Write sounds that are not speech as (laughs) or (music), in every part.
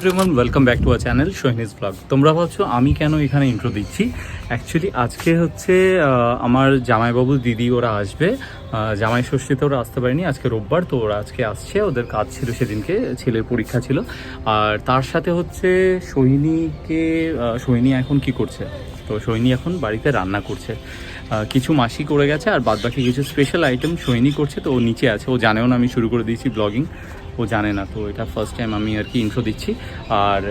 Everyone welcome back to our channel Sohini's blog তোমরা ভাবছ, আমি কেন এখানে ইন্ট্রো দিচ্ছি? অ্যাকচুয়ালি আজকে হচ্ছে আমার জামাইবাবু দিদি, ওরা আসবে। জামাই ষষ্ঠীতে ওরা আসতে পারেনি, আজকে রোববার, তো ওরা আজকে আসছে। ওদের কাজ ছিল সেদিনকে, ছেলের পরীক্ষা ছিল। আর তার সাথে হচ্ছে সোহিনীকে সোহিনী এখন কি করছে? তো সোহিনী এখন বাড়িতে রান্না করছে। কিছু মাসি করে গেছে, আর বাদ বাকি কিছু স্পেশাল আইটেম সোহিনী করছে, তো ও নিচে আছে। ও জানেও না আমি শুরু করে দিয়েছি ব্লগিং ও জানে না তো এটা ফার্স্ট টাইম আমি আর কি ইন্ট্রো দিচ্ছি। আর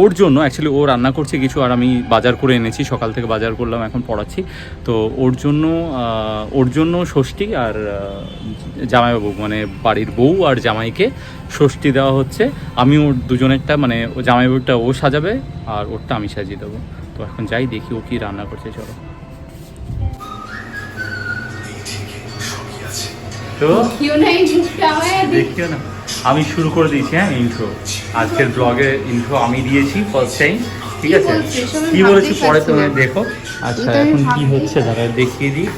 ওর জন্য অ্যাকচুয়ালি ও রান্না করছে কিছু আর আমি বাজার করে এনেছি সকাল থেকে বাজার করলাম এখন পড়াচ্ছি। তো ওর জন্য ওর জন্য ষষ্ঠী আর জামাইবাবু মানে বাড়ির বউ আর জামাইকে ষষ্ঠী দেওয়া হচ্ছে। আমি ওর দুজনেরটা মানে ও জামাইবাবুটা ও সাজাবে আর ওরটা আমি সাজিয়ে দেবো। তো এখন যাই দেখি ও কি রান্না করছে চলো। তো? দেখিও না। আমি শুরু করে দিয়েছি হ্যাঁ ইন্ট্রো আজকের ব্লগে ইন্ট্রো আমি দিয়েছি ফার্স্ট টাইম ঠিক আছে? কি বলেছি পরে তুমি দেখো। আচ্ছা এখন কি হচ্ছে দাঁড়া দেখিয়ে দিই।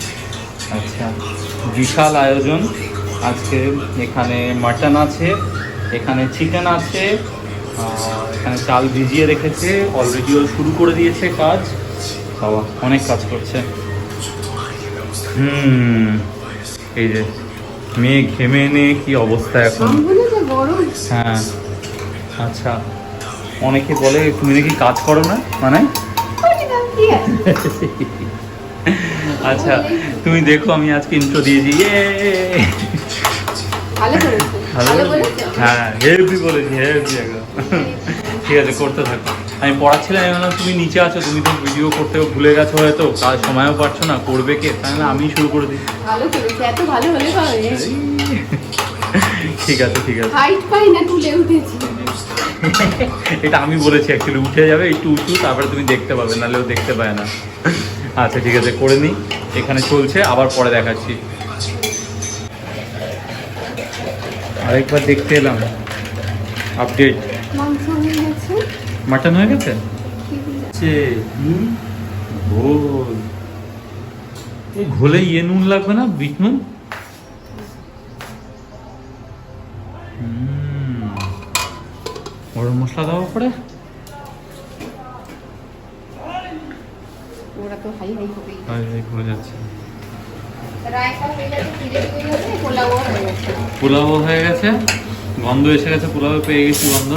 আচ্ছা বিশাল আয়োজন। আজকে এখানে মাটন আছে এখানে চিকেন আছে এখানে চাল ভিজিয়ে রেখেছে অলরেডি ও শুরু করে দিয়েছে কাজ। বাবা অনেক কাজ করছে। হুম এই যে মেয়ে ঘেমে নে কি অবস্থা এখন? হ্যাঁ। আচ্ছা। অনেকে বলে তুমি নাকি কাজ করো না? মানে? (laughs) আচ্ছা তুমি দেখো আমি আজকে ইন্ট্রো দিয়েছি। হ্যাঁ হেভি বলেছি হেভি একদম ঠিক আছে করতে থাকো। আমি পড়াচ্ছিলাম আমি তুমি নিচে আছো তুমি তো ভিডিও করতেও ভুলে গেছো হয়তো। কাজ সময়ও পাচ্ছ না করবে কে? তাহলে আমি শুরু করে দিই। ভালো এত ভালো হলে পাবে ঠিক আছে ঠিক আছে। হাইট পাই না তুলে উঠেছি। এটা আমি বলেছি অ্যাকচুয়ালি উঠে যাবে একটু উঁচু তারপরে তুমি দেখতে পাবে নাহলে ও দেখতে পায় না। আচ্ছা ঠিক আছে করে নিই। এখানে চলছে আবার পরে দেখাচ্ছি। আরেকবার দেখতে এলাম। আপডেট মাটন হয়ে গেছে। ঘোল এই ঘোলে ইয়ে নুন লাগবে না বিট নুন? গরম মশলা ওরা তো হাই হাই হয়ে গেছে পোলাও হয়ে গেছে গন্ধ এসে গেছে পোলাও পেয়ে গেছি গন্ধ।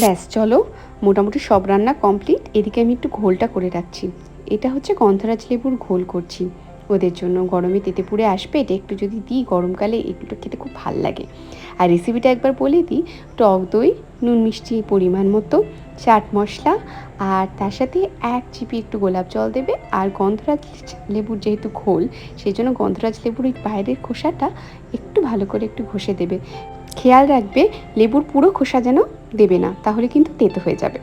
ব্যাস চলো মোটামুটি সব রান্না কমপ্লিট। এদিকে আমি একটু ঘোলটা করে রাখছি। এটা হচ্ছে গন্ধরাজ লেবুর ঘোল করছি। ওদের জন্য গরমে তেতে পুড়ে আসবে, এটা একটু যদি দিই গরমকালে, এগুলো খেতে খুব ভালো লাগে। আর রেসিপিটা একবার বলে দিই, টক দই, নুন মিষ্টি পরিমাণ মতো, চাট মশলা, আর তার সাথে এক চিপি একটু গোলাপ জল দেবে, আর গন্ধরাজ লেবুর যেহেতু ঘোল, সেই জন্য গন্ধরাজ লেবুর এই বাইরের খোসাটা একটু ভালো করে একটু ঘষে দেবে। খেয়াল রাখবে, লেবুর পুরো খোসা যেন দেবে না, তাহলে কিন্তু তেতো হয়ে যাবে।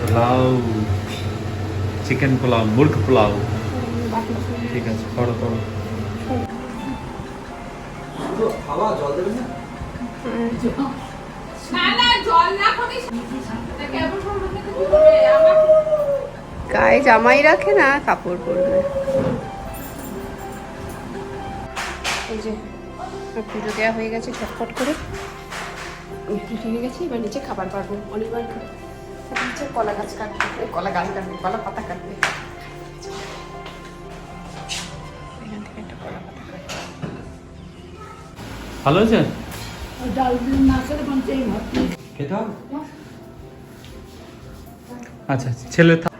পোলাও চিকেন পোলাও, মুরগ পোলাও। ঠিক আছে করো করো গায়ে জামাই রাখে না, কাপড় পরবে। এই যে পুজো দেওয়া হয়ে গেছে, ঝটপট করে। পুজো হয়ে গেছে, এবার নিচে খাবার পারব। অনেকবার নিচে কলা গাছ কাটবে কলা গাছ কাটবে কলা পাতা কাটবে ভালো আছে খেতে আচ্ছা ছেলে থা-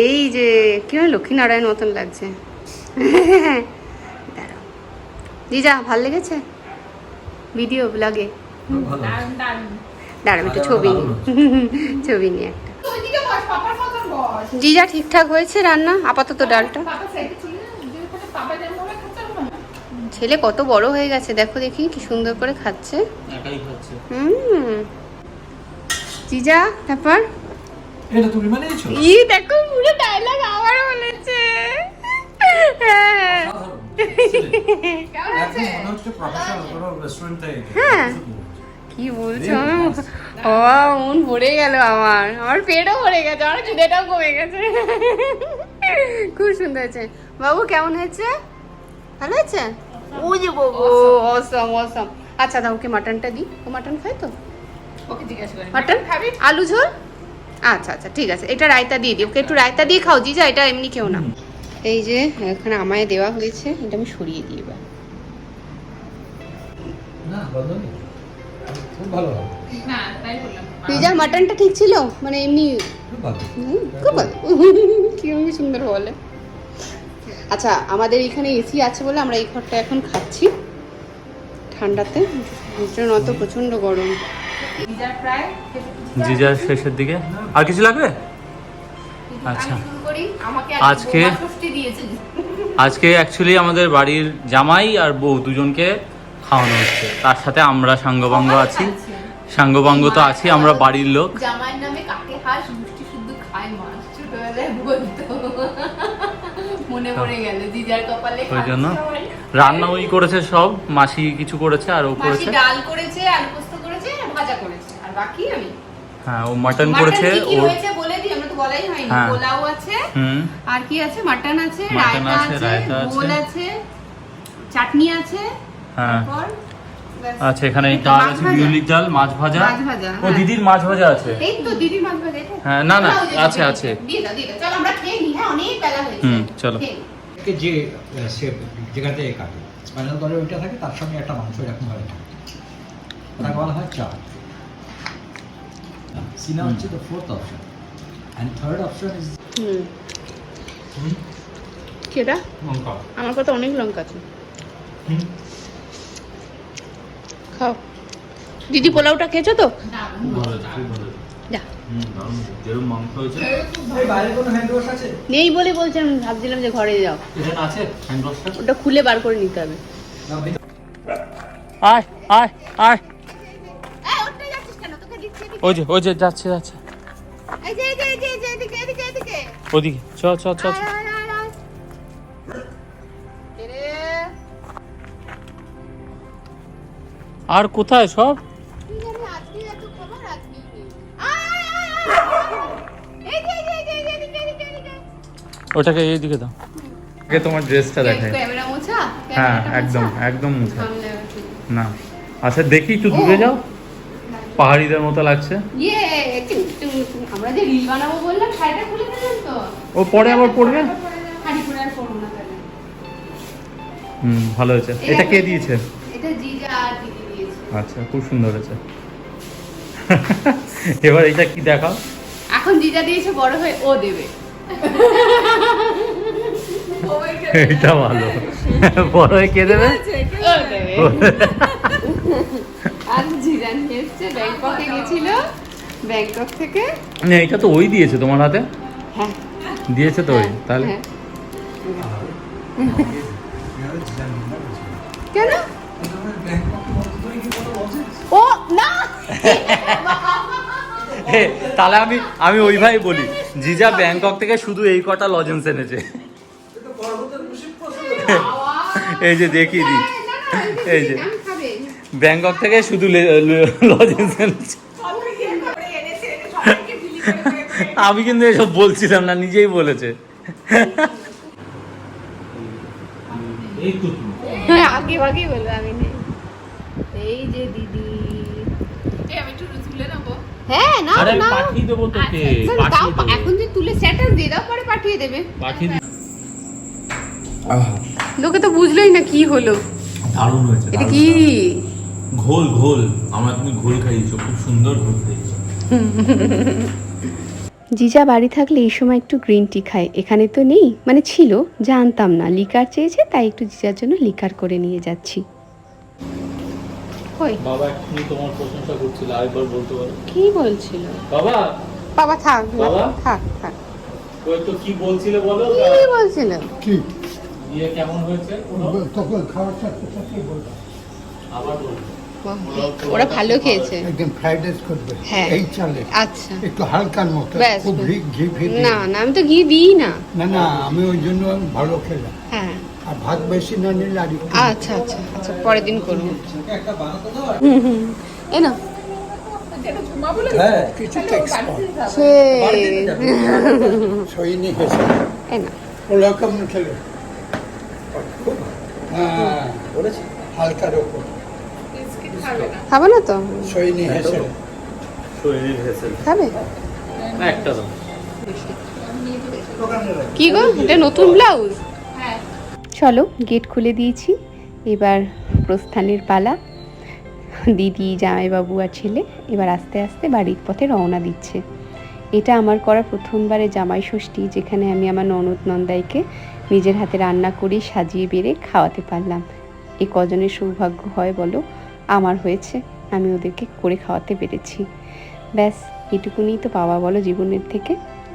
এই যে কি হয় লক্ষ্মীনারায়ণ মতন লাগছে। (laughs) জিজা ভালো লেগেছে? ভিডিও ব্লগে দাঁড়াও একটু ছবি। নিই। (laughs) ছবি নিয়ে একটা। জিজা ঠিকঠাক হয়েছে রান্না? আপাতত ডালটা। ছেলে কত বড় হয়ে গেছে দেখো দেখি কি সুন্দর করে খাচ্ছে। হুম। জিজা তারপর? এটা তুমি বানিয়েছো? ই দেখো পুরো ডায়লগ আবার বলেছে। হ্যাঁ। মনে হ্যাঁ। কি বলছো ও মন ভরে গেল আমার আমার পেটও ভরে গেছে আমার খিদেটাও কমে গেছে খুব সুন্দর হয়েছে বাবু কেমন হয়েছে ভালো হয়েছে ওই যে বাবু অসম অসম আচ্ছা দাও ওকে মাটনটা দিই ও মাটন খায় তো ওকে জিজ্ঞাসা মাটন খাবি আলু ঝোল আচ্ছা আচ্ছা ঠিক আছে এটা রায়তা দিয়ে দিই ওকে একটু রায়তা দিয়ে খাও জিজা এটা এমনি কেউ না এই যে এখানে আমায় দেওয়া হয়েছে এটা আমি সরিয়ে দিই এবার। না বন্ধ ভালো না পিজা মাটনটা ঠিক ছিল? মানে এমনি খুব ভালো। হুম, খুব ভালো। কীরকম কি সুন্দর বলে। আচ্ছা আমাদের এখানে এসি আছে বলে আমরা এই ঘরটা এখন খাচ্ছি। ঠান্ডাতে ভীষণ অত প্রচণ্ড গরম। জিজার শেষের দিকে। আর কিছু লাগবে? আচ্ছা। করি আমাকে আজকে- আজকে অ্যাকচুয়ালি আমাদের বাড়ির জামাই আর বউ দুজনকে খাওয়ানো হচ্ছে। তার সাথে আমরা সাঙ্গবাঙ্গ আছি। সাঙ্গবাঙ্গ তো আছি আমরা বাড়ির লোক। জামাইয়ের নামে কাকে হাঁস মুষ্টি শুদ্ধ খায় মাছ ছোটবেলায় বলতো। মনে পড়ে গেল দিদার কপালে ওই জন্য। রান্না ওই করেছে সব মাসি কিছু করেছে আর ও মাসি করেছে। ডাল করেছে আলু পোস্ত করেছে আর ভাজা করেছে। আর বাকি আমি হ্যাঁ ও মাটন করেছে ও বলাই হয়নি হ্যাঁ। পোলাও আছে আর কি আছে? মাটন আছে রায়তা আছে। ঝোল আছে। চাটনি আছে হ্যাঁ। তারপর আচ্ছা এখানে ডাল আছে। বিউলির ডাল মাছ ভাজা। ও হ্যাঁ। দিদির মাছ ভাজা আছে? এই তো দিদির মাছ ভাজা হ্যাঁ, না, না, আছে, আছে। দিয়ে দাও দিয়ে দাও। চল আমরা খেয়ে নিই হ্যাঁ অনেক বেলা হয়েছে। হুম, চলো। কে যে যেখান থেকে কাটে স্পাইনাল করে ওইটা থাকে তার সঙ্গে একটা মাংস এরকম থাকে ওটাকে বলা হয় চার সিনা হচ্ছে the fourth option and third option is hmm. কেটা? আমার কথা অনেক লঙ্কা আছে। খাও। দিদি পোলাওটা খেয়েছো তো? যা। মাংস হয়েছে। বাইরে কোনো হ্যান্ড ওয়াশ আছে? নেই বলে বলছেন ভাবছিলাম যে ঘরে যাও। এখানে আছে হ্যান্ড ওয়াশটা ওটা খুলে বার করে নিতে হবে। আয় আয় আয়। ওই যে ওই যে যাচ্ছে যাচ্ছে। ওদিকে চ চ চ চ। আর কোথায় সব? ওটাকে এইদিকে দাও। আগে তোমার ড্রেসটা দেখাই। ক্যামেরা মোছা? হ্যাঁ একদম? একদম মুছে। না। আচ্ছা দেখি একটু দূরে যাও। পাহাড়িদের মতো লাগছে। ইয়ে। আমরা যে রিল বানাবো বললাম শাড়িটা খুলে ও পরে আবার পড়বে? হুম ভালো হয়েছে। এটা কে দিয়েছে? এটা জিজা আর দিদি দিয়েছে। আচ্ছা খুব সুন্দর হয়েছে। এবার এটা কি দেখাও? এখন জিজা দিয়েছে বড় হয়ে ও দেবে। এটা ভালো। বড় হয়ে কে দেবে? ও দেবে আর জিজা নিয়ে এসছে ব্যাংককে গেছিল। ব্যাংকক থেকে। না এটা তো ওই দিয়েছে তোমার হাতে? দিয়েছে তো তাহলে? হ্যাঁ। কেন? ও না! তাহলে আমি আমি ওই ভাই বলি জিজা ব্যাংকক থেকে শুধু এই কটা লজেন্স এনেছে। এই যে দেখিয়ে দিই। এই যে ব্যাংকক থেকে শুধু লজেন্স এনেছে। আমি কিন্তু এসব বলছিলাম না নিজেই বলেছে। এই হ্যাঁ আগে ভাগে আমি এই যে দিদি। হ্যাঁ না না পাঠিয়ে দেবো তোকে না, না, তাও পাঠিয়ে দেবো। এখন যে তুলে স্ট্যাটাস দিয়ে দাও পরে পাঠিয়ে দেবে। পাঠিয়ে লোকে তো বুঝলোই না কি হলো। দারুণ হয়েছে এটা কি? ঘোল ঘোল। আমরা তুমি ঘোল খাইয়েছো খুব সুন্দর ঘোল খাইয়েছো। (laughs) জিজা বাড়ি থাকলে এই সময় একটু গ্রিন টি খায়। এখানে তো নেই মানে ছিল জানতাম না। লিকার চেয়েছে তাই একটু জিজার জন্য লিকার করে নিয়ে যাচ্ছি। কই? বাবা এক্ষুনি তোমার প্রশংসা করছিল আরেকবার বলতে পারো? কি বলছিল? বাবা! বাবা থাক বাবা? থাক থাক। ওই তো কি বলছিলে বলো? কি বলছিল? কি? কেমন হয়েছে? তখন খাওয়ার সাথে সাথে বলব আবার বলব ওরা ভালো খেয়েছে। একদিন ফ্রাইড রাইস করবে। হ্যাঁ। এই চালে। আচ্ছা। একটু হালকার মতো খুব ঘি ঘি ফি না না আমি তো ঘি দিই না। না না আমি ওই জন্য ভালো খেলাম। হ্যাঁ। আর ভাত বেশি না নিলে আর আচ্ছা আচ্ছা আচ্ছা পরের দিন করব। একটা বানাতে দাও না হ্যাঁ। কিছু টেক্সট সৈনিক এসে না ওরা কেমন খেলে? হ্যাঁ। হালকার ওপর। খাবে না। তো? এসে খাবে। একটা দাও। কি গো? এটা নতুন ব্লাউজ? হ্যাঁ চলো গেট খুলে দিয়েছি। এবার প্রস্থানের পালা। দিদি জামাইবাবু আর ছেলে এবার আস্তে আস্তে বাড়ির পথে রওনা দিচ্ছে। এটা আমার করা প্রথমবারে জামাই ষষ্ঠী যেখানে আমি আমার ননদ নন্দাইকে নিজের হাতে রান্না করে সাজিয়ে বেড়ে খাওয়াতে পারলাম। এ কজনের সৌভাগ্য হয় বলো? আমার হয়েছে। আমি ওদেরকে করে খাওয়াতে পেরেছি। ব্যাস এটুকুনি তো পাওয়া বলো জীবনের থেকে।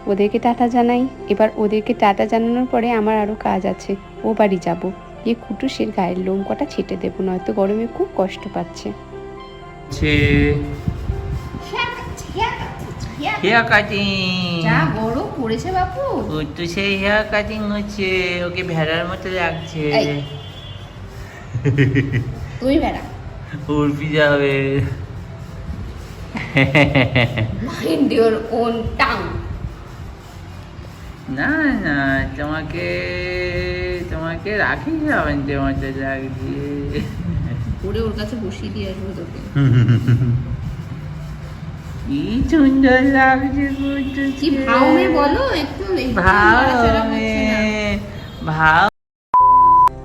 ওদেরকে টাটা জানাই। এবার ওদেরকে টাটা জানানোর পরে আমার আরও কাজ আছে। ও বাড়ি যাব। গিয়ে কুটুসের গায়ের লোম কটা ছেটে দেবো নয়তো গরমে খুব কষ্ট পাচ্ছে। Hair cutting. যা গরম পড়েছে বাপু। তো সেই হেয়ার কাটিং হচ্ছে। ওকে ভেড়ার মতো লাগছে। তুই বেড়া উর্পি যাবে। মাইন্ড ইওর ওন টাং না না তোমাকে তোমাকে রাখি যাবেন মতো লাগছে ওরে ওর কাছে বসিয়ে দিয়ে আসব তোকে। কি সুন্দর লাগছে কি ভাও মে বলো? একটু ভাও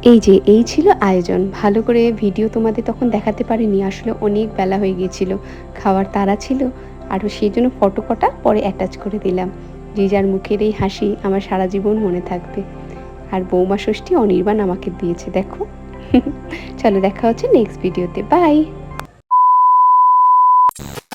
এই যে, এই ছিল আয়োজন। ভালো করে ভিডিও তোমাদের তখন দেখাতে পারিনি, আসলে অনেক বেলা হয়ে গিয়েছিল। খাওয়ার তারা ছিল, আর সেই জন্য ফটো কটা পরে অ্যাটাচ করে দিলাম। যে যার মুখের এই হাসি আমার সারা জীবন মনে থাকবে। আর বৌমা ষষ্ঠী অনির্বাণ আমাকে দিয়েছে, দেখো। (laughs) চলো দেখা হচ্ছে নেক্সট ভিডিওতে বাই